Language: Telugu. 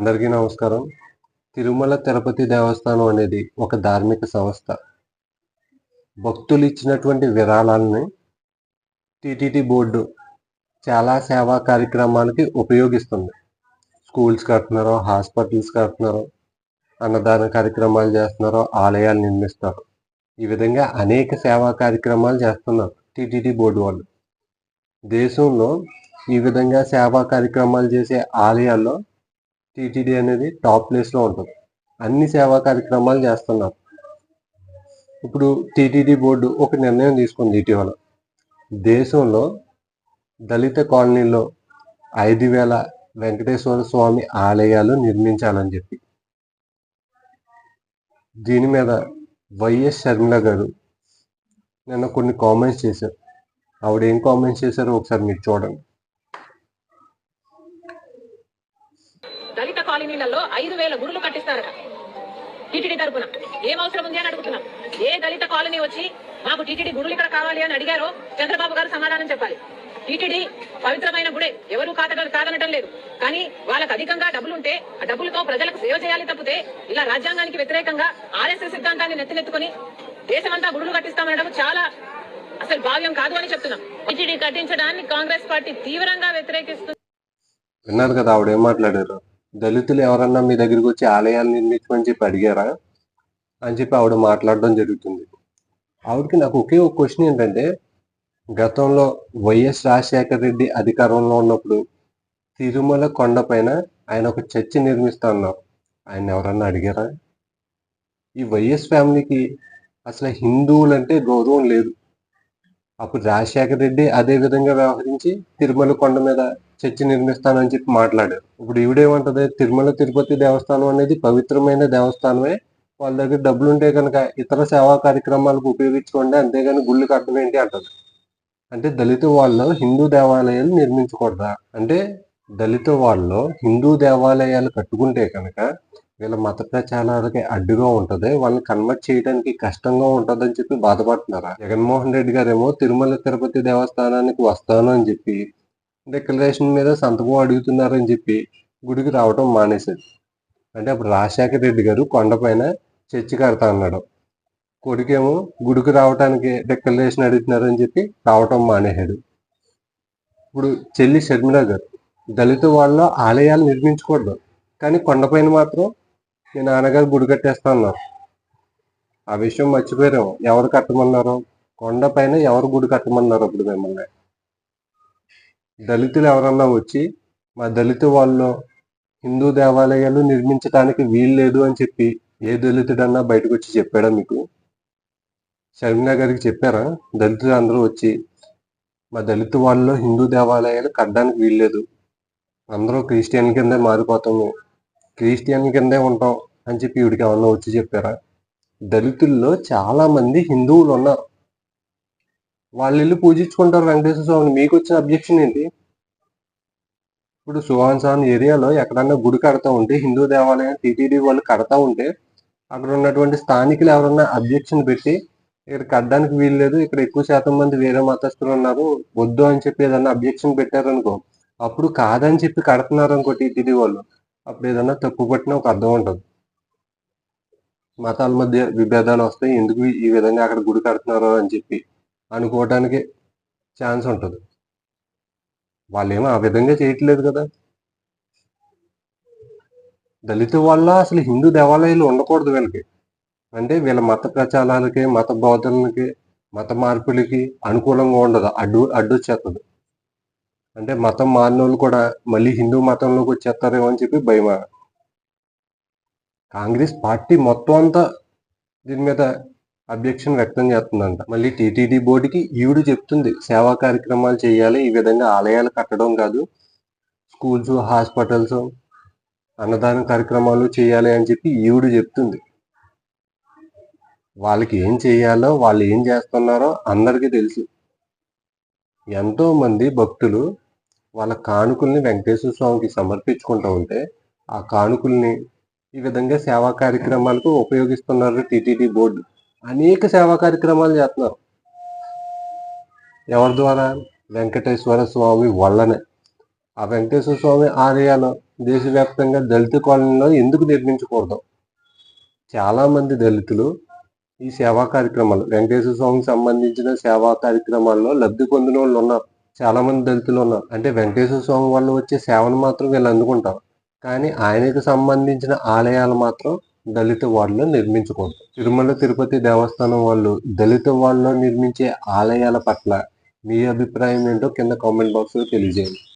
అందరికీ నమస్కారం. తిరుమల తిరుపతి దేవస్థానం అనేది ఒక ధార్మిక సంస్థ. భక్తులు ఇచ్చినటువంటి విరాళాలని టీటీటీ బోర్డు చాలా సేవా కార్యక్రమాలకి ఉపయోగిస్తుంది. స్కూల్స్ కడుతున్నారు హాస్పిటల్స్ కడుతున్నారు అన్నదాన కార్యక్రమాలు చేస్తున్నారు ఆలయాలు నిర్మిస్తారు. ఈ విధంగా అనేక సేవా కార్యక్రమాలు చేస్తున్నారు టిటిడి బోర్డు వాళ్ళు. దేశంలో ఈ విధంగా సేవా కార్యక్రమాలు చేసే ఆలయాల్లో టీటీడీ అనేది టాప్ ప్లేస్లో ఉంటుంది. అన్ని సేవా కార్యక్రమాలు చేస్తున్నారు. ఇప్పుడు టీటీడీ బోర్డు ఒక నిర్ణయం తీసుకుంది ఇటీవల. దేశంలో దళిత కాలనీలో ఐదు వేల వెంకటేశ్వర స్వామి ఆలయాలు నిర్మించాలని చెప్పి. దీని మీద వైఎస్ షర్మిల గారు నిన్న కొన్ని కామెంట్స్ చేశారు. ఆవిడ ఏం కామెంట్స్ చేశారో ఒకసారి మీరు చూడండి. దళిత ఐదు వేల గుడులు కట్టిస్తారట. టీటీడీ తరపున. ఏం అవసరం ఉంది అని అడుగుతున్నాం. ఏ దళిత కాలనీ వచ్చి మాకు టీటీడీ గుడులు ఇక్కడ కావాలి అని అడిగారో చంద్రబాబు గారు సమాధానం చెప్పాలి. టీటీడీ పవిత్రమైన గుడే. ఎవరు కాద కాదనటం లేదు. కానీ వాళ్ళకి అధికంగా డబ్బులు ఉంటే ఆ డబ్బులతో ప్రజలకు సేవ చేయాలి తప్పితే ఇలా రాజ్యాంగానికి వ్యతిరేకంగా ఆర్ఎస్ఎస్ సిద్ధాంతాన్ని నెత్తినెత్తుకుని దేశమంతా గుడులు కట్టిస్తామనడం చాలా అసలు భావ్యం కాదు అని చెప్తున్నాం. టీటీడీ కట్టించడాన్ని కాంగ్రెస్ పార్టీ తీవ్రంగా వ్యతిరేకిస్తుంది విన్నారు కదా ఆవిడ ఏం మాట్లాడారు? దళితులు ఎవరన్నా మీ దగ్గరికి వచ్చి ఆలయాలు నిర్మించమని చెప్పి అడిగారా? అని చెప్పి ఆవిడ మాట్లాడడం జరుగుతుంది. ఆవిడకి నాకు ఒకే ఒక క్వశ్చన్ ఏంటంటే గతంలో వైఎస్ రాజశేఖర రెడ్డి అధికారంలో ఉన్నప్పుడు తిరుమల కొండపైన ఆయన ఒక చర్చి నిర్మిస్తా అన్నారు. ఆయన ఎవరన్నా అడిగారా? ఈ వైఎస్ ఫ్యామిలీకి అసలు హిందువులంటే గౌరవం లేదు. అప్పుడు రాజశేఖర రెడ్డి అదే విధంగా వ్యవహరించి తిరుమల కొండ మీద చర్చి నిర్మిస్తానని చెప్పి మాట్లాడారు. ఇప్పుడు ఈవిడేమంటది తిరుమల తిరుపతి దేవస్థానం అనేది పవిత్రమైన దేవస్థానమే. వాళ్ళ దగ్గర డబ్బులు ఉంటే కనుక ఇతర సేవా కార్యక్రమాలకు ఉపయోగించుకోండి అంతేగాని గుళ్ళు కట్టడం ఏంటి అంటది. అంటే దళిత వాళ్ళు హిందూ దేవాలయాలు నిర్మించకూడదా? అంటే దళిత వాళ్ళు హిందూ దేవాలయాలు కట్టుకుంటే కనుక వీళ్ళ మత ప్రచారాలకి అడ్డుగా ఉంటుంది వాళ్ళని కన్వర్ట్ చేయడానికి కష్టంగా ఉంటుందని చెప్పి బాధపడుతున్నారా? జగన్మోహన్ రెడ్డి గారేమో తిరుమల తిరుపతి దేవస్థానానికి వస్తాను అని చెప్పి డిక్లరేషన్ మీద సంతకం అడుగుతున్నారని చెప్పి గుడికి రావటం మానేశారు. అంటే అప్పుడు రాజశేఖర రెడ్డి గారు కొండపైన చర్చి కడతా అన్నాడు. కొడుకేమో గుడికి రావటానికి డిక్లరేషన్ అడుగుతున్నారని చెప్పి రావటం మానేశాడు. ఇప్పుడు చెల్లి షర్మిల గారు దళిత వాళ్ళ ఆలయాలు నిర్మించకూడదు కానీ కొండపైన మాత్రం మీ నాన్నగారు గుడి కట్టేస్తా అన్నారు. ఆ విషయం మర్చిపోయారేమో. ఎవరు కట్టమన్నారు? కొండపైన ఎవరు గుడి కట్టమన్నారు అప్పుడు మిమ్మల్ని? దళితులు ఎవరన్నా వచ్చి మా దళిత వాళ్ళు హిందూ దేవాలయాలు నిర్మించడానికి వీలు లేదు అని చెప్పి ఏ దళితుడన్నా బయటకు వచ్చి చెప్పాడా మీకు? షర్మిలా గారికి చెప్పారా? దళితులు అందరూ వచ్చి మా దళిత వాళ్ళలో హిందూ దేవాలయాలు కట్టడానికి వీల్లేదు అందరూ క్రిస్టియన్ కిందే మారిపోతాము. క్రిస్టియన్ కిందే ఉంటాం అని చెప్పి వీడికి ఏమన్నా వచ్చి చెప్పారా? దళితుల్లో చాలా మంది హిందువులు ఉన్నారు వాళ్ళు వెళ్ళి పూజించుకుంటారు వెంకటేశ్వర స్వామిని. మీకు వచ్చిన అబ్జెక్షన్ ఏంటి? ఇప్పుడు సుహాన్ స్వామి ఏరియాలో ఎక్కడన్నా గుడి కడతా ఉంటే హిందూ దేవాలయం టీటీడీ వాళ్ళు కడతా ఉంటే అక్కడ ఉన్నటువంటి స్థానికులు ఎవరన్నా అబ్జెక్షన్ పెట్టి ఇక్కడ కట్టడానికి వీలు లేదు ఇక్కడ ఎక్కువ శాతం మంది వేరే మతస్థులు ఉన్నారు వద్దు అని చెప్పి ఏదన్నా అబ్జెక్షన్ పెట్టారనుకో అప్పుడు కాదని చెప్పి కడుతున్నారు అనుకో టీటీడీ వాళ్ళు అప్పుడు ఏదన్నా తప్పు పట్టిన ఒక అర్థం ఉంటుంది. మతాల మధ్య విభేదాలు వస్తాయి ఎందుకు ఈ విధంగా అక్కడ గుడి కడుతున్నారు అని చెప్పి. అనుకోవడానికి ఛాన్స్ ఉంటుంది. వాళ్ళేమో ఆ విధంగా చేయట్లేదు కదా. దళిత వల్ల అసలు హిందూ దేవాలయాలు ఉండకూడదు వీళ్ళకి. అంటే వీళ్ళ మత ప్రచారాలకి మత బోధనలకి మత మార్పులకి అనుకూలంగా ఉండదు. అడ్డు అడ్డు వచ్చేస్తుంది. అంటే మతం మారిన కూడా మళ్ళీ హిందూ మతంలోకి వచ్చేస్తారేమో అని చెప్పి భయమా? కాంగ్రెస్ పార్టీ మొత్తం అంతా దీని మీద అబ్జెక్షన్ వ్యక్తం చేస్తుందంట. మళ్ళీ టీటీడీ బోర్డుకి ఈవిడు చెప్తుంది సేవా కార్యక్రమాలు చేయాలి ఈ విధంగా ఆలయాలు కట్టడం కాదు స్కూల్స్ హాస్పిటల్స్ అన్నదాన కార్యక్రమాలు చేయాలి అని చెప్పి ఈవిడు చెప్తుంది. వాళ్ళకి ఏం చేయాలో వాళ్ళు ఏం చేస్తున్నారో అందరికీ తెలుసు. ఎంతో మంది భక్తులు వాళ్ళ కానుకల్ని వెంకటేశ్వర స్వామికి సమర్పించుకుంటూ ఉంటే ఆ కానుకల్ని ఈ విధంగా సేవా కార్యక్రమాలకు ఉపయోగిస్తున్నారు టీటీడీ బోర్డు. అనేక సేవా కార్యక్రమాలు చేస్తున్నారు. ఎవరి ద్వారా? వెంకటేశ్వర స్వామి వల్లనే. ఆ వెంకటేశ్వర స్వామి ఆలయాలు దేశవ్యాప్తంగా దళిత కాలనీలో ఎందుకు నిర్మించకూడదు? చాలామంది దళితులు ఈ సేవా కార్యక్రమాలు వెంకటేశ్వర స్వామికి సంబంధించిన సేవా కార్యక్రమాల్లో లబ్ధి పొందిన వాళ్ళు ఉన్నారు. చాలామంది దళితులు ఉన్నారు. అంటే వెంకటేశ్వర స్వామి వాళ్ళు వచ్చే సేవను మాత్రం వీళ్ళు అందుకుంటారు. కానీ ఆయనకు సంబంధించిన ఆలయాలు మాత్రం దళిత వార్డులో నిర్మించకూడదు తిరుమల తిరుపతి దేవస్థానం వాళ్ళు దళిత వార్డులో నిర్మించే ఆలయాల పట్ల మీ అభిప్రాయం ఏంటో కింద కామెంట్ బాక్స్లో తెలియజేయండి.